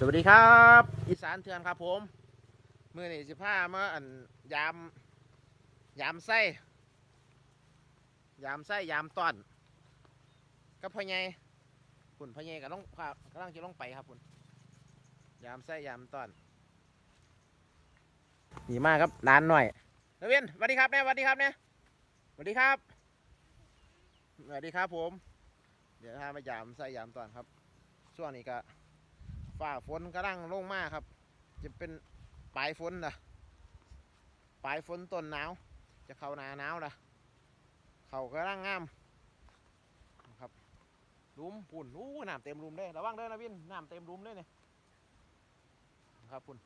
สวัสดีครับ อีสานเถื่อนครับผมมือนี่สิผ้ามาอันยามยามไส้ยามไส้ยามต้อนก็พ่อใหญ่คุณพ่อใหญ่ก็ต้องพากำลังจะลงไปครับคุณยามไส้ยามต้อนดีมากครับร้านหน่อยนกเวียนสวัสดีครับเนี่ยสวัสดีครับเนี่ยสวัสดีครับสวัสดีครับผม เดี๋ยวพามายามไส้ยามต้อนครับช่วงนี้ก็ ฝ่าฝนกำลังลงมาครับ จะเป็นปลายฝนนะปลายฝนต้นหนาว จะเข้าหนาหนาวนะเขากำลังงามครับรุมปุ่นอู้น้ำเต็มรุมเลยระวังเด้อนะวินน้ำเต็มรุมเลยเนี่ยครับปุ่น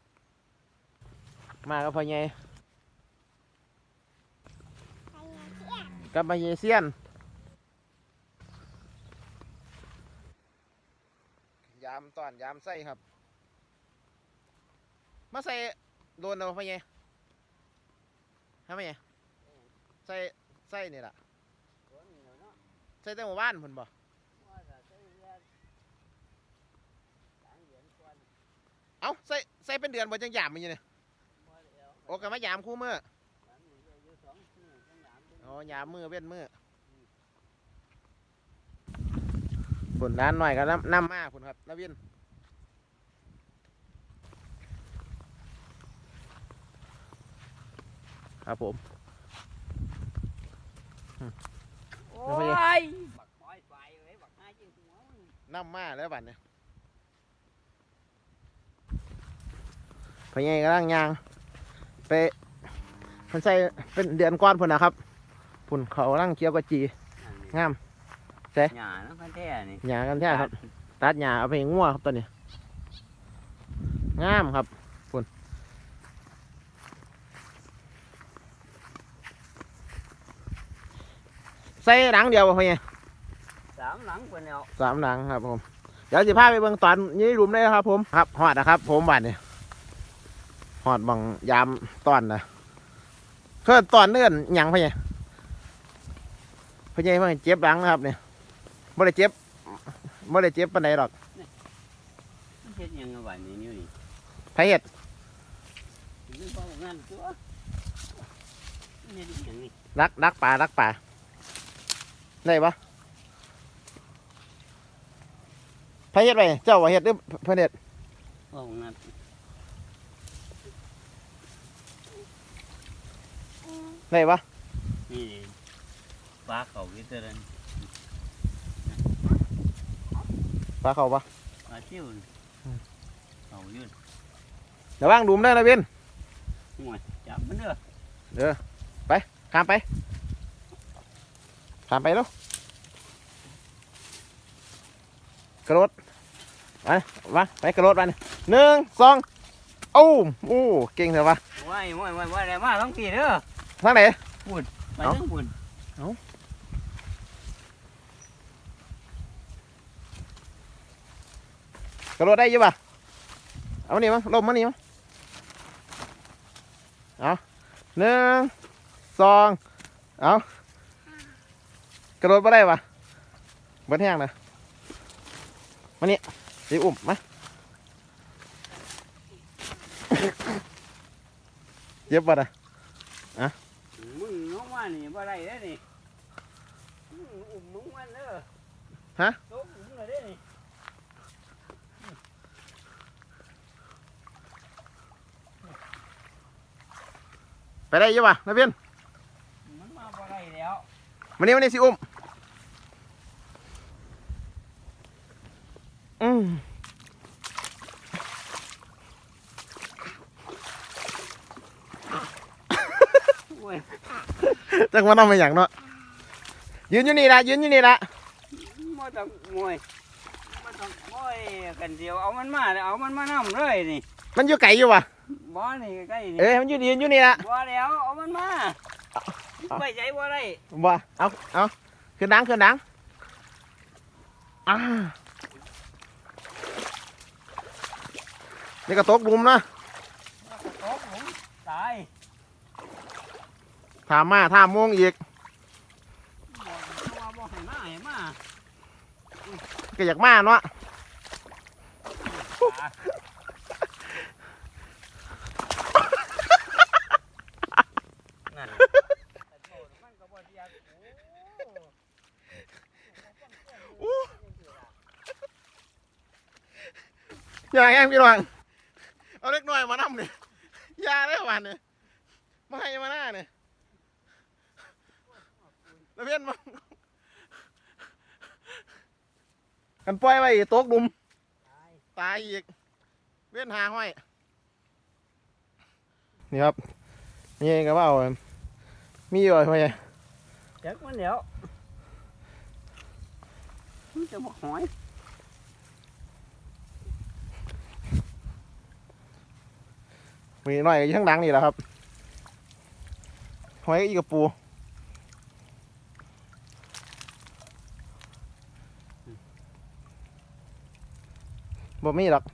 มากับพ่อใหญ่กับพ่อใหญ่เซียน ยามตอนยามไส้ครับ มาใส่โดนเอาพ่อใหญ่ทำไมเนี่ยใส่ใส่นี่ล่ะใส่แต่หมู่บ้านพุ่นบ่เอาใส่ใส่เป็นเดือนบ่จังหยามมันยู่เนี่ยโอ้ก็มายามคู่มืออ๋อยามมือเว้นมือ ผลร้านหน่อยก็น้ำน้ำมากพุ่นครับนาวินครับผมโอ้ยบักปล่อยไฟไว้บักหาจิ้งหัวมึงน้ำมาแล้วบัดเนี่ยพญายกำลังยางไปมันใส่เป็นเดือนก้อนพุ่นนะครับพุ่นเขากำลังเคี้ยวกะจีงาม เจ๊หญ้าน้ำพันแท้นี่หยากันแท้ครับ ตัดหยาเอาไปงัวครับตัวนี้ งามครับพุ่นใส่หลังเดียวบ่พญายสามหลังเพิ่นแล้วสามหลังครับผม เดี๋ยวสิพาไปเบิ่งตอนยี่รุมได้นะครับ ผม ครับหอดนะครับ ผมบัดเนี่ยหอดบังยามตอนนะเพื่อตอนเนื่อนหยังพ่อใหญ่พ่อใหญ่เพิ่งเจ็บหลังนะครับเนี่ย ไม่ได้เจ็บไม่ได้เจ็บปานใดหรอกมันเฮ็ดหยังเอาไว้นี่อยู่นี่ไผเห็ดมันบ่งานตัวมันเฮ็ดหยังนี่รักรักป่ารักป่าได้ปะไผเห็ดไปเจ้าว่าเห็ดหรือเพื่อนเห็ดบ่งานได้ปะนี่ปลาเขาอยู่ตัวนั้น ปลาเขาปะปลาเที่ยวนี่เขาอยู่เดี๋ยวว่างดุมได้นะเบนห่วยจับมันเด้อข้ามไปข้ามไปแล้วกระโดดไปมาไปกระโดดไปหนึ่งสองโอ้มโอ้เก่งเถอะวะว้ายว้ายว้ายว้ายได้มาทั้งปีเด้อทางไหนไปเอ้าทั้งปุ่น กระโดดได้อยี่ปะเอามานี่มั้งลมมานี่มั้งเอาหนึ่งสองเอากระโดดมาได้ปะเบิดแห้งนะมานี่ดีอุ่มมาเย็บปะนะมึงน้องว่านี่บ่ได้เด้อนี่มึงอุ้มมึงมันเด้อฮะ ตกมึงเลยเด้อนี่ ไปได้อยี่ปะนะเพียนมันมาบ่ได้แล้วมานี่มานี่สิอุ้มอืมโอ้ยจังว่าน้องมาอย่างเนาะยืนอยู่นี่ละยืนอยู่นี่ละบ่ต้องมวยบ่ต้องโอ้ยกันเดียวเอามันมาเอามันมานํเลยนี่ มันอยู่ไกลอยู่วะ บ่นี่ใกล้ๆนี่เอ้ยมันอยู่ยืนอยู่นี่ละบ่แล้วเอามันมาไว้ใจบ่ได้บ่เอาเอาขึ้นดังขึ้นดังอ่านี่ก็ตกหลุมนะตกหลุมตายถามมาถามโมงอีกบ่ว่าบ่ให้มาให้มาก็อยากมาเนาะ ต นั่นมันก็บ่เสียกู อย่าแห้งพี่น้องเอาเล็กน้อยมานำเนี่ยยาได้วันเนี่ยมาให้มาหน้าเนี่ยแล้วเพี้ยนมากันปล่อยไว้ตกดุมตายตายอีกเวียนหาห้อยนี่ครับนี่ก็ว่าเอามีอยู่ไว้จักมันเดี๋ยวมันจะมาหอย มีหน่อยอยู่ข้างหลังนี่แหละครับหอยอีกระปูบ่มีหรอก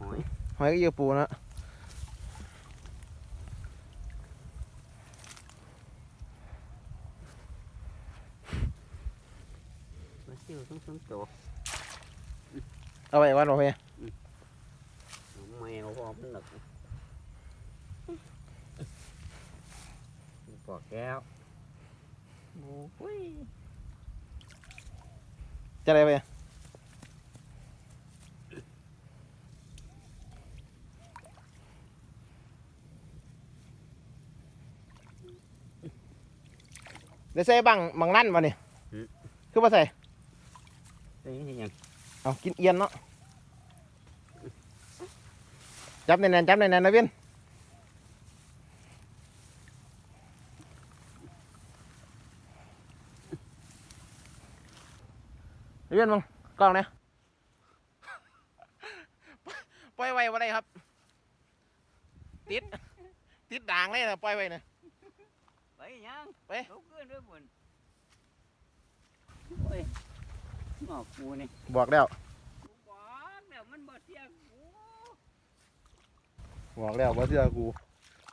หอยหอยอีกระปูนะมาซิ่วทั้งทั้งตัวเอาไว้วันบ่เพ่แมวพอมัน หนักปอกแก้วโอ้ยจะได้ไปได้ใส่บังบังนั่นมาเนี่ยคือว่าใส่เฮ้ยนี่ยังเอากินเอียนเนาะ จับแน่นๆจับแน่นๆนะเวียนเวียนมึงกล้องเนี่ยปล่อยไว้ว่าได้ครับ ติด ติดด่างเลยนะปล่อยไว้นะไปยังไปลุกขึ้นด้วยบุญโอ้ยหมอกกูนี่บอกแล้ว กูบอกเดี๋ยวมันบ่เสียกู บอกแล้วว่าเสื้อกู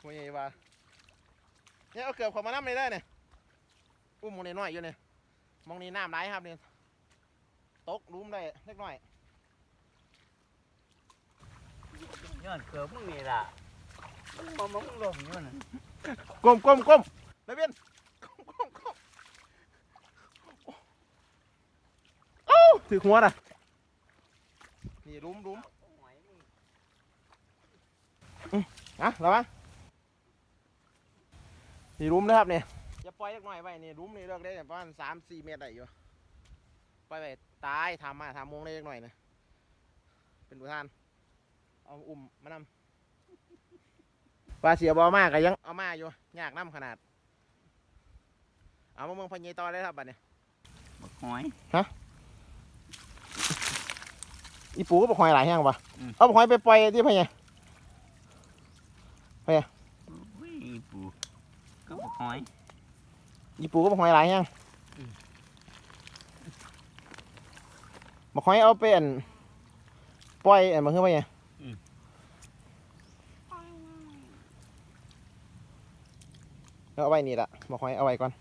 ไม่ใช่ว่าเนี่ยเอาเกือบเขอมาน้ำเลยได้เนี่ยอุ้มมองนี่น้อยอยู่เนี่ยมองนี่น้ำไหลครับเนี่ยตกหลุมได้เล็กน้อยย้อนเกือบมึงนี่ล่ะมึงมามึงลมอยู่น่ะก้มก้มก้มนักเรียนก้มก้มก้มโอ้าถือหัวน่ะนี่หลุมหลุมเอาหอยมึง อะระวังนี่หลุมนะครับเนี่ยอย่าปล่อยเล็กน้อยไว้นี่หลุมนี่เลิกได้ประมาณสามสี่เมตรได้อยู่ปล่อยไว้ตายทำมาทำมงได้เล็กน้อยนะเป็นประธาน เอาอุ้มมานำปลาเสียบอมากก็ยังเอามาอยู่ยากน้ำขนาด เอามาเมืองพญายต่อเลยครับบัดนี้บักหอยอีปูก็บอกหอยหลายแห้งปะอืมเอาบอกหอยไปปล่อยที่พญาย โอ้ยปูก็บักหอยอีปูก็บอกหอยหลายแห้งอืมบอกหอยเอาเป็นปล่อยอันมันคือพญายแล้วเอาไว้นี่ละบอกหอยเอาไว้ก่อน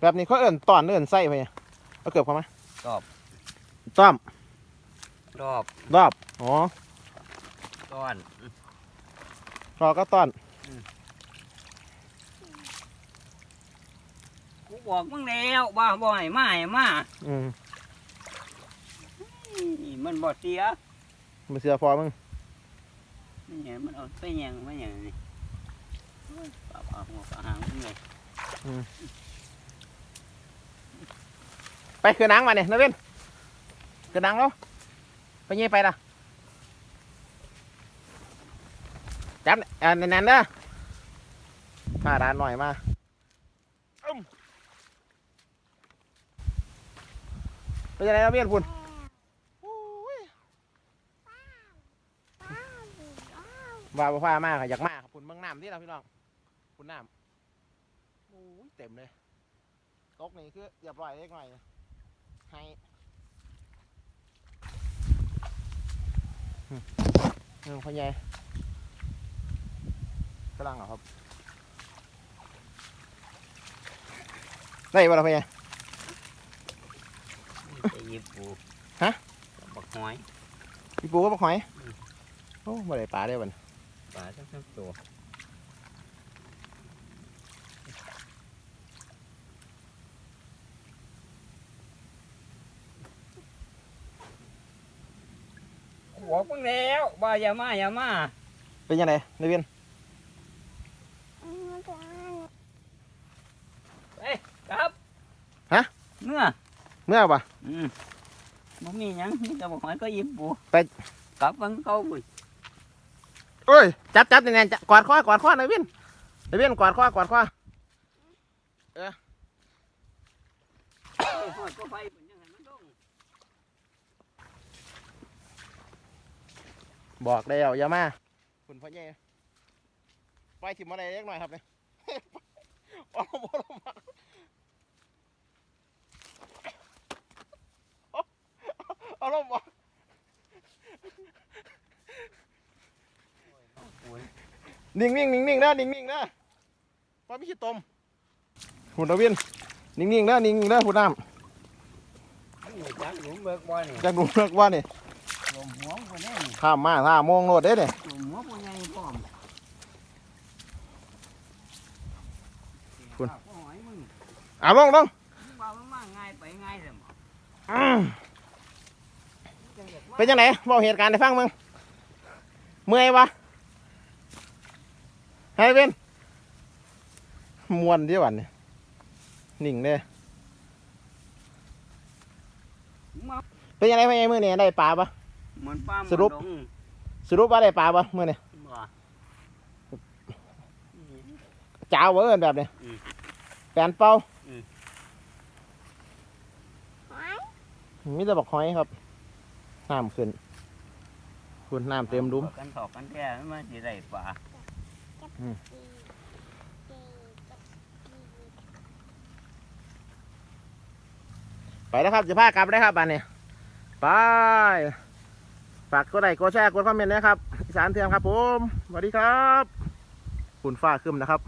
แบบนี้เขาเอิ่นตอนเอิ่นไส้พญายเอาเกือบเข้ามาตอบต้อมรอบรอบอ๋อ ต้อนรอก็ต้อนกูบอกมึงแล้วว่าบ่ให้มาให้มาอืมนี่มันบ่เสียมาเสือพอมึงนี่ไงมันเอาไปยังมันยังนี่โอ้ยปรับเอาหัวปรับหางมึงเลยไปคือนังมาเนี่ยนาเวนคือนังแล้วไปยี่ไปละ จับอ่าแน่นๆเด้อผ้าดานหน่อยมาอึ้มไปยังไงนาเวนพุ่นว่าบ่ฟ้ามากอยากมากครับพุ่นเมืองน้ำที่เราพี่น้องพุ่นน้ำโอ้ยเต็มเลยตกนี่คือเรียบร้อยเล็กหน่อยให้อืมเออพ่อใหญ่ กำลังเหรอครับได้ป่ะล่ะพ่อใหญ่ยิบปูฮะบักหอยพี่ปูก็บักหอยอืมโอ้บ่ได้ปลาได้บันปลาทั้งทั้งตัวบอกมึงแล้วว่าอย่ามาอย่ามาเป็นยังไงในเวียน เอ้ยครับ ฮะ เมื่อ เมื่อปะ อืมบ่มีหยังมีแต่บอกหอยก็ยิบปูไป กลับกันเขาบุญเอ้ยจับจับแน่นๆจับกอดข้อกอดข้อในเวียนในเวียนกอดข้อกอดข้อเอ้ยหอยก็ไฟเป็นยังไงมันต้องบอกแล้วอย่ามาคุณพ่อใหญ่ไปถิ่มอะไรเล็กหน่อยครับเนี่ยเอาลงมาลงมาเอาลงมา โอ้ย นิ่งนิ่งนิ่งนิ่งนะนิ่งนิ่งนะปลาไม่ขี้ตมหุ่นตะเวียนนิ่งนิ่งนะนิ่งนิ่งนะหุ่นน้นี่จักหลุมเบิกบ่อนี่ำจะดูเลิกว่านี่ลมหัวคนนี้ข้ามมาท่ามองโนดเด้เนี่ยลมหัวคนใหญ่พร้อมคุณข้าวก็หอยมึงอ่าลงลงมึงว่ามันมาง่ายไปง่ายเสมออืมจังอยากมาเป็นยังไงบอกเหตุการณ์ให้ฟังมึงเมื่อยวะ ให้เว้นมวนที่วันนี่นิ่งเลยมึงมาเป็นยังไงพ่อใหญ่มือเนี่ยได้ปลาปะเหมือนป้าสรุปมันดงสรุปว่าได้ปลาปะมือเนี่ยบ่จ้าวเวอร์แบบเนี้ยอืมแปนเป้าอืมมีแต่บอกหอยครับน้ำขึ้นคุณน้ำเต็มดุมกันถอกกันแท้มันมาสิได้ปลา ไปแล้วครับจะพากลับได้ครับบ้านนี้ไปฝากกดไลค์กดแชร์กดคอมเมนต์นะครับอีสานเทียมครับผมสวัสดีครับ คุณฟ้าขึ้นนะครับ